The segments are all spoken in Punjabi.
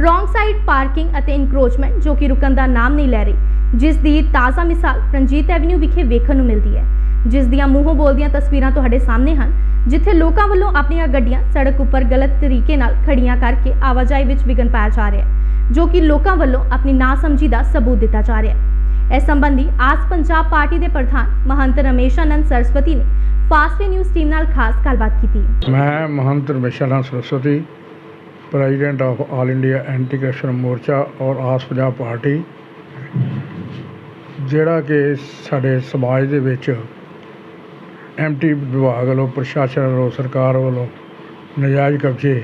ਰੋਂਗ ਸਾਈਡ ਪਾਰਕਿੰਗ ਅਤੇ ਇਨਕਰੋਚਮੈਂਟ ਜੋ ਕਿ ਰੁਕਣ ਦਾ ਨਾਮ ਨਹੀਂ ਲੈ ਰਹੀ, ਜਿਸ ਦੀ ਤਾਜ਼ਾ ਮਿਸਾਲ ਰਣਜੀਤ ਐਵਨਿਊ ਵਿਖੇ ਵੇਖਣ ਨੂੰ ਮਿਲਦੀ ਹੈ। ਜਿਸ ਦੀਆਂ ਮੂੰਹੋਂ ਬੋਲਦੀਆਂ ਤਸਵੀਰਾਂ ਤੁਹਾਡੇ ਸਾਹਮਣੇ ਹਨ, ਜਿੱਥੇ ਲੋਕਾਂ ਵੱਲੋਂ ਆਪਣੀਆਂ ਗੱਡੀਆਂ ਸੜਕ ਉੱਪਰ ਗਲਤ ਤਰੀਕੇ ਨਾਲ ਖੜੀਆਂ ਕਰਕੇ ਆਵਾਜਾਈ ਵਿੱਚ ਵਿਘਨ ਪਾਇਆ ਜਾ ਰਿਹਾ ਹੈ, ਜੋ ਕਿ ਲੋਕਾਂ ਵੱਲੋਂ ਆਪਣੀ ਨਾਸਮਝੀ ਦਾ ਸਬੂਤ ਦਿੱਤਾ ਜਾ ਰਿਹਾ ਹੈ। ਇਸ ਸੰਬੰਧੀ ਆਸ ਪੰਜਾਬ ਪਾਰਟੀ ਦੇ ਪ੍ਰਧਾਨ ਮਹੰਤ ਰਮੇਸ਼ਾਨੰਦ ਸਰਸਵਤੀ ਨੇ ਫਾਸਟਵੇ ਨਿਊਜ਼ ਟੀਮ ਨਾਲ ਖਾਸ ਗੱਲਬਾਤ ਕੀਤੀ। ਮੈਂ Mahant ਰਮੇਸ਼ਾਨਾ Saraswati president of all India anti corruption Morcha ਔਰ ਆਸ ਪੰਜਾਬ ਪਾਰਟੀ, ਜਿਹੜਾ ਕਿ ਸਾਡੇ ਸਮਾਜ ਦੇ ਵਿੱਚ ਐਮਟੀ ਵਿਭਾਗ ਵੱਲੋਂ, ਪ੍ਰਸ਼ਾਸਨ ਵੱਲੋਂ, ਸਰਕਾਰ ਵੱਲੋਂ ਨਜਾਇਜ਼ ਕਬਜ਼ੇ,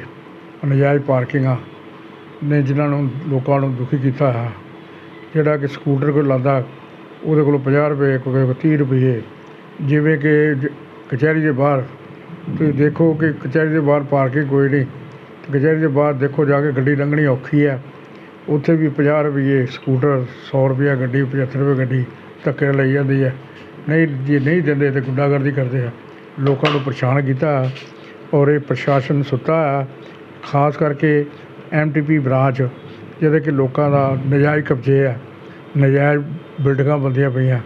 ਨਜਾਇਜ਼ ਪਾਰਕਿੰਗਾਂ ਨੇ ਜਿਨ੍ਹਾਂ ਨੂੰ ਲੋਕਾਂ ਨੂੰ ਦੁਖੀ ਕੀਤਾ ਹੈ, ਜਿਹੜਾ ਕਿ ਸਕੂਟਰ ਕੋਈ ਲਾਂਦਾ, ਉਹਦੇ ਕੋਲੋਂ 50 ਰੁਪਏ, ਕੋਈ 30 ਰੁਪਏ, ਜਿਵੇਂ ਕਿ ਜ- ਕਚਹਿਰੀ ਦੇ ਬਾਹਰ, ਤੁਸੀਂ ਦੇਖੋ ਕਿ ਕਚਹਿਰੀ ਦੇ ਬਾਹਰ ਪਾਰਕਿੰਗ ਕੋਈ ਨਹੀਂ। ਕਚਹਿਰੀ ਦੇ ਬਾਹਰ ਦੇਖੋ ਜਾ ਕੇ ਗੱਡੀ ਲੰਘਣੀ ਔਖੀ ਹੈ। ਉੱਥੇ ਵੀ ਪੰਜਾਹ ਰੁਪਈਏ ਸਕੂਟਰ, ਸੌ ਰੁਪਈਆ ਗੱਡੀ 75 ਰੁਪਏ ਗੱਡੀ ਧੱਕੇ ਲਈ ਜਾਂਦੀ ਹੈ। ਨਹੀਂ, ਜੇ ਨਹੀਂ ਦਿੰਦੇ ਤਾਂ ਗੁੰਡਾਗਰਦੀ ਕਰਦੇ ਆ। ਲੋਕਾਂ ਨੂੰ ਪਰੇਸ਼ਾਨ ਕੀਤਾ ਔਰ ਇਹ ਪ੍ਰਸ਼ਾਸਨ ਸੁੱਤਾ ਹੈ ਖਾਸ ਕਰਕੇ ਐੱਮ ਟੀ ਪੀ ਬ੍ਰਾਂਚ, ਜਿਹਦੇ ਕਿ ਲੋਕਾਂ ਦਾ ਨਜਾਇਜ਼ ਕਬਜ਼ੇ ਆ। ਨਜਾਇਜ਼ ਬਿਲਡਿੰਗਾਂ ਬੰਦੀਆਂ ਪਈਆਂ।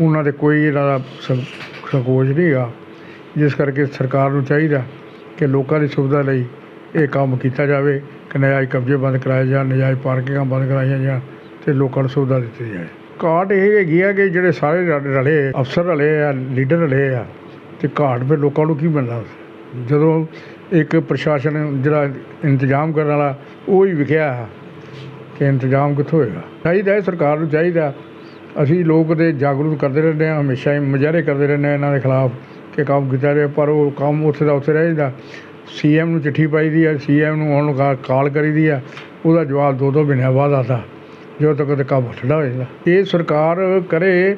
ਉਹਨਾਂ ਦੇ ਕੋਈ ਇਹਨਾਂ ਦਾ ਸੰਕੋਚ ਨਹੀਂ ਹੈਗਾ ਜਿਸ ਕਰਕੇ ਸਰਕਾਰ ਨੂੰ ਚਾਹੀਦਾ ਕਿ ਲੋਕਾਂ ਦੀ ਸੁਵਿਧਾ ਲਈ ਇਹ ਕੰਮ ਕੀਤਾ ਜਾਵੇ ਕਿ ਨਜਾਇਜ਼ ਕਬਜ਼ੇ ਬੰਦ ਕਰਵਾਏ ਜਾਣ, ਨਜਾਇਜ਼ ਪਾਰਕਿੰਗਾਂ ਬੰਦ ਕਰਵਾਈਆਂ ਜਾਣ ਅਤੇ ਲੋਕਾਂ ਨੂੰ ਸੁਵਿਧਾ ਦਿੱਤੀ ਜਾਏ। ਘਾਟ ਇਹ ਹੈਗੀ ਆ ਕਿ ਜਿਹੜੇ ਸਾਰੇ ਰਲੇ ਅਫਸਰ ਰਲੇ ਆ, ਲੀਡਰ ਰਲੇ ਆ ਅਤੇ ਘਾਟ ਫਿਰ ਲੋਕਾਂ ਨੂੰ ਕੀ ਮਿਲਣਾ ਜਦੋਂ ਇੱਕ ਪ੍ਰਸ਼ਾਸਨ ਜਿਹੜਾ ਇੰਤਜ਼ਾਮ ਕਰਨ ਵਾਲਾ, ਉਹ ਹੀ ਵਿਖਿਆ ਹੈ ਕਿ ਇੰਤਜ਼ਾਮ ਕਿੱਥੋਂ ਹੋਏਗਾ? ਚਾਹੀਦਾ ਹੈ ਸਰਕਾਰ ਨੂੰ ਚਾਹੀਦਾ। ਅਸੀਂ ਲੋਕ ਤੇ ਜਾਗਰੂਕ ਕਰਦੇ ਰਹਿੰਦੇ ਹਾਂ, ਹਮੇਸ਼ਾ ਹੀ ਮੁਜ਼ਾਹਰੇ ਕਰਦੇ ਰਹਿੰਦੇ ਹਾਂ ਇਹਨਾਂ ਦੇ ਖਿਲਾਫ ਕਿ ਕੰਮ ਕੀਤਾ ਜਾਵੇ, ਪਰ ਉਹ ਕੰਮ ਉੱਥੇ ਦਾ ਉੱਥੇ ਰਹਿ ਜਾਂਦਾ। ਸੀਐਮ ਨੂੰ ਚਿੱਠੀ ਪਾਈ ਦੀ ਹੈ ਸੀਐਮ ਨੂੰ ਹੁਣ ਕਾ- ਕਾਲ ਕਰੀ ਦੀ ਆ, ਉਹਦਾ ਜਵਾਬ ਦੋ ਦੋ ਮਹੀਨਿਆਂ ਬਾਅਦ ਆਦਾ ਜਦੋਂ ਤੱਕ ਤੇ ਕੰਮ ਠੰਡਾ ਹੋ ਜਾਂਦਾ ਇਹ ਸਰਕਾਰ ਕਰੇ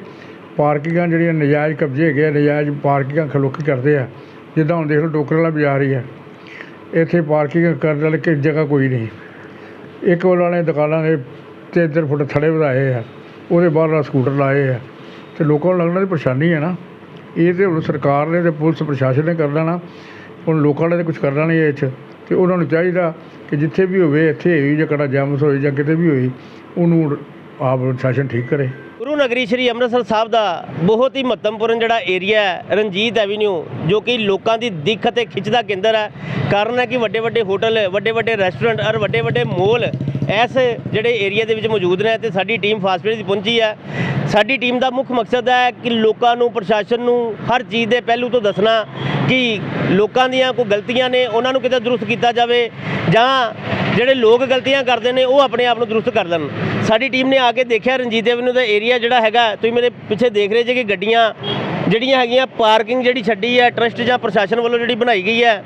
ਪਾਰਕਿੰਗਾਂ ਜਿਹੜੀਆਂ ਨਜਾਇਜ਼ ਕਬਜ਼ੇ ਹੈਗੇ ਆ, ਨਜਾਇਜ਼ ਪਾਰਕਿੰਗਾਂ ਖਲੋਕੀ ਕਰਦੇ ਆ, ਜਿੱਦਾਂ ਹੁਣ ਦੇਖ ਲਓ ਟੋਕਰ ਵਾਲਾ ਬਾਜ਼ਾਰ ਹੀ ਹੈ ਇੱਥੇ ਪਾਰਕਿੰਗ ਕਰਨ ਵਾਲੀ ਕਿਸੇ ਜਗ੍ਹਾ ਕੋਈ ਨਹੀਂ। ਇੱਕ ਉਹਨਾਂ ਨੇ ਦੁਕਾਨਾਂ ਦੇ ਤਿੰਨ ਤਿੰਨ ਫੁੱਟ ਥੜੇ ਵਧਾਏ ਆ, ਉਹਦੇ ਬਾਹਰ ਨਾਲ ਸਕੂਟਰ ਲਾਏ ਆ। ਤੇ ਲੋਕਾਂ ਨੂੰ ਲੱਗਣਾ ਦੀ ਪਰੇਸ਼ਾਨੀ ਹੈ ਨਾ। ਇਹ ਤੇ ਹੁਣ ਸਰਕਾਰ ਨੇ ਤੇ ਪੁਲਿਸ ਪ੍ਰਸ਼ਾਸਨ ਨੇ ਕਰਨਾ ਨਾ ਹੁਣ ਲੋਕਾਂ ਨੇ ਤੇ ਕੁਝ ਕਰਨਾ ਨਹੀਂ ਇਹ 'ਚ ਅਤੇ ਉਹਨਾਂ ਨੂੰ ਚਾਹੀਦਾ ਕਿ ਜਿੱਥੇ ਵੀ ਹੋਵੇ, ਇੱਥੇ ਹੋਈ ਜਾਂ ਕੜਾ ਜੈਮਸ ਹੋਈ ਜਾਂ ਕਿਤੇ ਵੀ ਹੋਈ, ਉਹਨੂੰ ਆਪ ਸ਼ਾਸਨ ਠੀਕ ਕਰੇ। ਗੁਰੂ ਨਗਰੀ ਸ੍ਰੀ ਅੰਮ੍ਰਿਤਸਰ ਸਾਹਿਬ ਦਾ ਬਹੁਤ ਹੀ ਮਹੱਤਵਪੂਰਨ ਜਿਹੜਾ ਏਰੀਆ ਹੈ, ਰਣਜੀਤ ਐਵੀਨਿਊ ਜੋ ਕਿ ਲੋਕਾਂ ਦੀ ਦਿੱਖ ਅਤੇ ਖਿੱਚ ਦਾ ਕੇਂਦਰ ਹੈ। ਕਾਰਨ ਹੈ ਕਿ ਵੱਡੇ ਵੱਡੇ ਹੋਟਲ ਵੱਡੇ ਵੱਡੇ ਰੈਸਟੋਰੈਂਟ ਔਰ ਵੱਡੇ ਵੱਡੇ ਮੋਲ ਇਸ ਜਿਹੜੇ ਏਰੀਆ ਦੇ ਵਿੱਚ ਮੌਜੂਦ ਨੇ ਤੇ ਸਾਡੀ ਟੀਮ ਫਾਸਟਵੇਅਰ ਦੀ ਪਹੁੰਚੀ ਹੈ। ਸਾਡੀ ਟੀਮ ਦਾ ਮੁੱਖ ਮਕਸਦ ਹੈ ਕਿ ਲੋਕਾਂ ਨੂੰ, ਪ੍ਰਸ਼ਾਸਨ ਨੂੰ ਹਰ ਚੀਜ਼ ਦੇ ਪਹਿਲੂ ਤੋਂ ਦੱਸਣਾ ਕਿ ਲੋਕਾਂ ਦੀਆਂ ਕੋਈ ਗਲਤੀਆਂ ਨੇ, ਉਹਨਾਂ ਨੂੰ ਕਿਤੇ ਦਰੁਸਤ ਕੀਤਾ ਜਾਵੇ ਜਾਂ ਜਿਹੜੇ ਲੋਕ ਗਲਤੀਆਂ ਕਰਦੇ ਨੇ, ਉਹ ਆਪਣੇ ਆਪ ਨੂੰ ਦਰੁਸਤ ਕਰ ਲੈਣ। ਸਾਡੀ ਟੀਮ ਨੇ ਆ ਕੇ ਦੇਖਿਆ, ਰਣਜੀਤ ਐਵਨਿਊ ਦਾ ਏਰੀਆ ਜਿਹੜਾ ਹੈਗਾ, ਤੁਸੀਂ ਮੇਰੇ ਪਿੱਛੇ ਦੇਖ ਰਹੇ ਜੇ ਕਿ ਗੱਡੀਆਂ ਜਿਹੜੀਆਂ ਹੈਗੀਆਂ, ਪਾਰਕਿੰਗ ਜਿਹੜੀ ਛੱਡੀ ਹੈ, ਟਰਸਟ ਜਾਂ ਪ੍ਰਸ਼ਾਸਨ ਵੱਲੋਂ ਜਿਹੜੀ ਬਣਾਈ ਗਈ ਹੈ,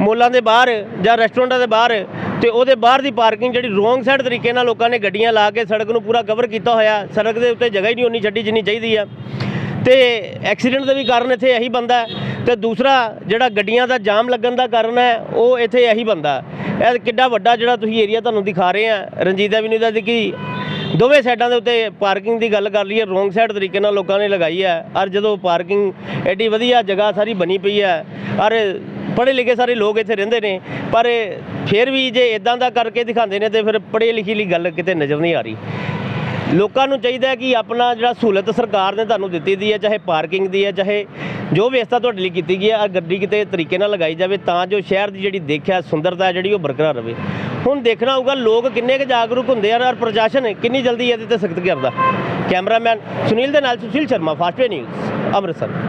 ਮੋਲਾਂ ਦੇ ਬਾਹਰ ਜਾਂ ਰੈਸਟੋਰੈਂਟਾਂ ਦੇ ਬਾਹਰ ਤੇ ਉਹਦੇ ਬਾਹਰ ਦੀ ਪਾਰਕਿੰਗ ਜਿਹੜੀ ਰੋਂਗ ਸਾਈਡ ਤਰੀਕੇ ਨਾਲ ਲੋਕਾਂ ਨੇ ਗੱਡੀਆਂ ਲਾ ਕੇ ਸੜਕ ਨੂੰ ਪੂਰਾ ਕਵਰ ਕੀਤਾ ਹੋਇਆ। ਸੜਕ ਦੇ ਉੱਤੇ ਜਗ੍ਹਾ ਹੀ ਨਹੀਂ ਉਨੀ ਛੱਡੀ ਜਿੰਨੀ ਚਾਹੀਦੀ ਆ। ਤੇ ਐਕਸੀਡੈਂਟ ਦਾ ਵੀ ਕਾਰਨ ਇੱਥੇ ਇਹੀ ਬੰਦਾ ਹੈ। ਤੇ ਦੂਸਰਾ ਜਿਹੜਾ ਗੱਡੀਆਂ ਦਾ ਜਾਮ ਲੱਗਣ ਦਾ ਕਾਰਨ ਹੈ, ਉਹ ਇੱਥੇ ਇਹੀ ਬੰਦਾ ਇਹ ਕਿੱਡਾ ਵੱਡਾ ਜਿਹੜਾ ਤੁਸੀਂ ਏਰੀਆ ਤੁਹਾਨੂੰ ਦਿਖਾ ਰਹੇ ਆ, ਰਣਜੀਤ ਐਵਨਿਊ ਦਾ ਕਿ ਦੋਵੇਂ ਸਾਈਡਾਂ ਦੇ ਉੱਤੇ ਪਾਰਕਿੰਗ ਦੀ ਗੱਲ ਕਰ ਲਈਏ ਰੋਂਗ ਸਾਈਡ ਤਰੀਕੇ ਨਾਲ ਲੋਕਾਂ ਨੇ ਲਗਾਈ ਹੈ। ਔਰ ਜਦੋਂ ਪਾਰਕਿੰਗ ਐਡੀ ਵਧੀਆ ਜਗ੍ਹਾ ਸਾਰੀ ਬਣੀ ਪਈ ਹੈ, ਔਰ ਪੜ੍ਹੇ ਲਿਖੇ ਸਾਰੇ ਲੋਕ ਇੱਥੇ ਰਹਿੰਦੇ ਨੇ, ਪਰ ਫਿਰ ਵੀ ਜੇ ਇਦਾਂ ਦਾ ਕਰਕੇ ਦਿਖਾਉਂਦੇ ਨੇ ਤੇ ਫਿਰ ਪੜ੍ਹੇ ਲਿਖੀ ਲਈ ਗੱਲ ਕਿਤੇ ਨਜ਼ਰ ਨਹੀਂ ਆ ਰਹੀ। ਲੋਕਾਂ ਨੂੰ ਚਾਹੀਦਾ ਹੈ ਕਿ ਆਪਣਾ ਜਿਹੜਾ ਸਹੂਲਤ ਸਰਕਾਰ ਨੇ ਤੁਹਾਨੂੰ ਦਿੱਤੀ ਦੀ ਹੈ, ਚਾਹੇ ਪਾਰਕਿੰਗ ਦੀ ਹੈ, ਚਾਹੇ ਜੋ ਵਿਵਸਥਾ ਤੁਹਾਡੇ ਲਈ ਕੀਤੀ ਗਈ ਹੈ ਆ ਗੱਡੀ ਕਿਤੇ ਤਰੀਕੇ ਨਾਲ ਲਗਾਈ ਜਾਵੇ ਤਾਂ ਜੋ ਸ਼ਹਿਰ ਦੀ ਜਿਹੜੀ ਦੇਖਿਆ ਸੁੰਦਰਤਾ ਹੈ, ਜਿਹੜੀ ਉਹ ਬਰਕਰਾਰ ਰਵੇ ਹੁਣ ਦੇਖਣਾ ਹੋਊਗਾ ਲੋਕ ਕਿੰਨੇ ਕੁ ਜਾਗਰੂਕ ਹੁੰਦੇ ਆ ਔਰ ਪ੍ਰਸ਼ਾਸਨ ਕਿੰਨੀ ਜਲਦੀ ਇਹਦੇ ਤੇ ਸਖਤ ਕਰਦਾ। ਕੈਮਰਾਮੈਨ ਸੁਨੀਲ ਦੇ ਨਾਲ ਸੁਸ਼ੀਲ ਸ਼ਰਮਾ ਫਾਸਟਵੇ ਨਿਊਜ਼, ਅੰਮ੍ਰਿਤਸਰ।